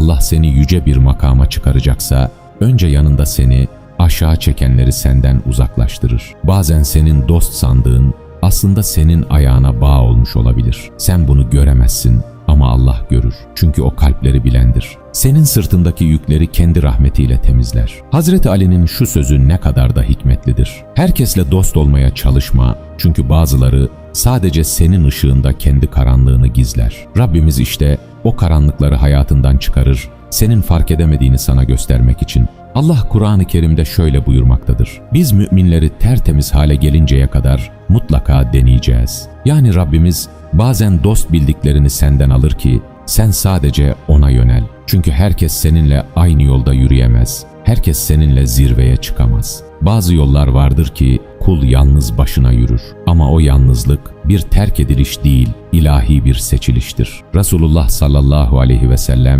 Allah seni yüce bir makama çıkaracaksa, önce yanında seni, aşağı çekenleri senden uzaklaştırır. Bazen senin dost sandığın, aslında senin ayağına bağ olmuş olabilir. Sen bunu göremezsin ama Allah görür. Çünkü o kalpleri bilendir. Senin sırtındaki yükleri kendi rahmetiyle temizler. Hazreti Ali'nin şu sözü ne kadar da hikmetlidir. Herkesle dost olmaya çalışma çünkü bazıları sadece senin ışığında kendi karanlığını gizler. Rabbimiz işte o karanlıkları hayatından çıkarır, senin fark edemediğini sana göstermek için. Allah Kur'an-ı Kerim'de şöyle buyurmaktadır. Biz müminleri tertemiz hale gelinceye kadar mutlaka deneyeceğiz. Yani Rabbimiz bazen dost bildiklerini senden alır ki sen sadece ona yönel. Çünkü herkes seninle aynı yolda yürüyemez. Herkes seninle zirveye çıkamaz. Bazı yollar vardır ki kul yalnız başına yürür. Ama o yalnızlık bir terk ediliş değil, ilahi bir seçiliştir. Resulullah sallallahu aleyhi ve sellem